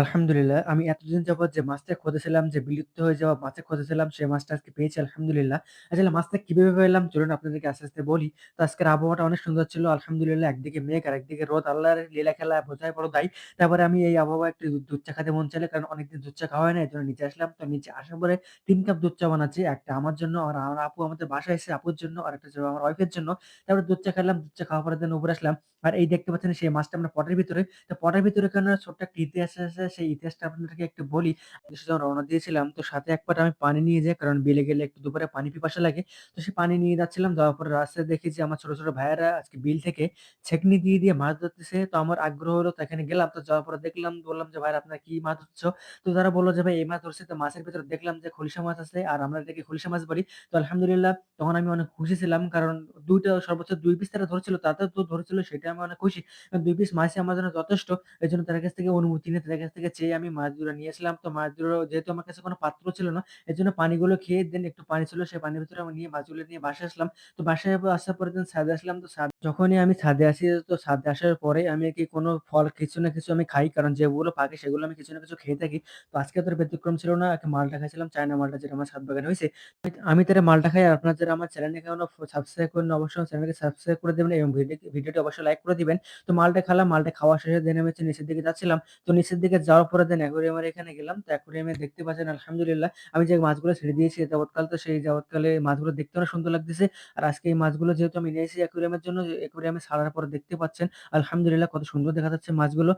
আলহামদুলিল্লাহ। আমি এতদিন যাবৎ যে মাছটা খুঁজেছিলাম, যে বিলুপ্ত হয়ে যাওয়া মাছটা খুঁজেছিলাম, সে মাছটা আজকে পেয়েছি আলহামদুলিল্লাহ। আসলে মাছটা কীভাবে পেলাম চলুন আপনাদেরকে আস্তে, আস্তে বলি। তো আজকের আবহাওয়াটা অনেক সুন্দর ছিল আলহামদুলিল্লাহ। একদিকে মেঘ আর একদিকে রোদ। আল্লাহর লীলা খেলা বোঝাই বড় দায়। তারপরে আমি এই আবহাওয়া একটু দুধ চা খেতে মন চাইলো কারণ অনেকদিন দুধ চা খাওয়া হয় না। এই জন্য নিচে আসলাম। তো নিচে আসার পরে ৩ কাপ দুধ চা বানাচ্ছি। একটা আমার জন্য আর আমার আপু আমাদের বাসায় এসে আপুর জন্য, আর একটা আমার ওয়াইফের জন্য। তারপরে দুধ চা খেলাম। দুধ চা খাওয়ার পরে দেন উপরে আসলাম। আর এই দেখতে পাচ্ছেন সেই মাছটা আমরা পটের ভিতরে। তো পটের ভিতরে কেন ছোট্ট একটা ইতিহাস আছে সেই ইতিহাসটা আপনাদেরকে একটু বলি। যখন রওনা দিয়েছিলাম তো সাথে এক পাট আমি পানি নিয়ে যাই কারণ বিলে গেলে একটু দুপুরে পানি পিপাসা লাগে। তো সেই পানি নিয়ে যাচ্ছিলাম। যাওয়ার পরে রাস্তায় দেখি যে আমার ছোট, ছোট ভাইয়েরা আজকে বিল থেকে ছেঁকনি দিয়ে, দিয়ে মাছ ধরতেছে। তো আমার আগ্রহ হলো তো এখানে গেলাম। তো যাওয়ার পরে দেখলাম বললাম যে, "ভাইরা আপনারা কি মাছ ধরছো?" তো তারা বলল যে, "ভাই এই মাছ ধরছি।" তো মাছের ভিতরে দেখলাম যে খলিশা মাছ আছে আর আমরা এটাকে খলিশা মাছ বলি। তো আলহামদুলিল্লাহ তখন আমি অনেক খুশি ছিলাম। কারণ দুইটা সর্বোচ্চ দুই পিস তারা ধরেছিল। তাতেও তো ধরেছিল সেটা আমি অনেক খুশি। ২ পিস মাছই আমার জন্য যথেষ্ট। এই জন্য তাদের কাছ থেকে অনুমতি নিয়ে তাদের কাছ থেকে চেয়ে আমি মাছগুলো নিয়ে আসলাম। তো মাছগুলো যেহেতু আমার কাছে কোনো পাত্র ছিল না, এজন্য পানিগুলো খেয়ে দেন একটু পানি ছিল সেই পানির ভিতরে আমি নিয়ে মাছগুলো নিয়ে বাসায় আসলাম। তো বাসায় আসার পরে দেন ছাদে আসলাম। তো যখনই আমি ছাদে আসি তো ছাদে আসার পরে আমি কি কোনো ফল কিছু না কিছু আমি খাই। কারণ যেগুলো পাকে সেগুলো আমি কিছু না কিছু খেয়ে থাকি। তো আজকে তো আর ব্যতিক্রম ছিল না। মালটা খাইছিলাম, চায়না মালটা যেটা আমার ছাদ বাগানে হইছে। আমি তাহলে মালটা খাই আপনারা যারা আমার চ্যানেলটাকে এখনও সাবস্ক্রাইব করেননি অবশ্যই চ্যানেলকে সাবস্ক্রাইব করে দেবেন এবং ভিডিওটি অবশ্যই লাইক করে দিবেন। তো মালটা খেলাম, মালটা খাওয়া শেষে দেন আমি হচ্ছে নিচের দিকে যাচ্ছিলাম। তো নিচের দিকে যাওয়ার পরে দেন অ্যাকোরিয়ামের এখানে গেলাম। তো অ্যাকোরিয়ামে দেখতে পাচ্ছেন আলহামদুলিল্লাহ আমি যে মাছগুলো ছেড়ে দিয়েছি যাবৎকাল তো সেই যাবৎকালে মাছগুলো দেখতে অনেক সুন্দর লাগতেছে। আর আজকে এই মাছগুলো যেহেতু আমি নিয়ে এসেছি অ্যাকোরিয়ামের জন্য, অ্যাকোরিয়ামে ছাড়ার পরে দেখতে পাচ্ছেন আলহামদুলিল্লাহ কত সুন্দর দেখা যাচ্ছে মাছগুলো।